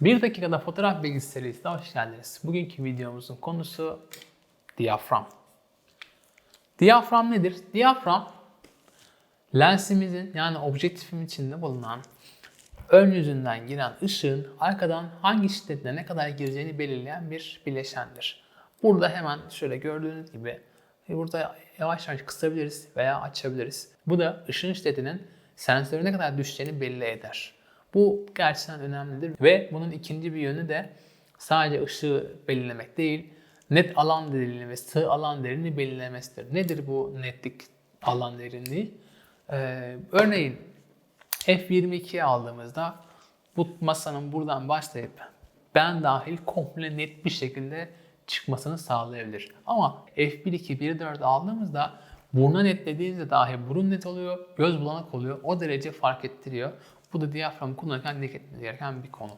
Bir dakikada fotoğraf bilgisi serisine hoş geldiniz. Bugünkü videomuzun konusu diyafram. Diyafram nedir? Diyafram lensimizin yani objektifin içinde bulunan ön yüzünden giren ışığın arkadan hangi şiddetle ne kadar gireceğini belirleyen bir bileşendir. Burada hemen şöyle gördüğünüz gibi burada yavaş yavaş kısabiliriz veya açabiliriz. Bu da ışığın şiddetinin sensöre ne kadar düşeceğini belli eder. Bu gerçekten önemlidir ve bunun ikinci bir yönü de sadece ışığı belirlemek değil, net alan derinliği ve sığ alan derinliği belirlemesidir. Nedir bu netlik alan derinliği? Ee, örneğin F22'yi aldığımızda bu masanın buradan başlayıp ben dahil komple net bir şekilde çıkmasını sağlayabilir. Ama F1, 2, 1, 4 aldığımızda buruna netlediğinizde dahi burun net oluyor, göz bulanık oluyor. O derece fark ettiriyor. Bu da diyafram kullanırken dikkat etmeniz gereken bir konu.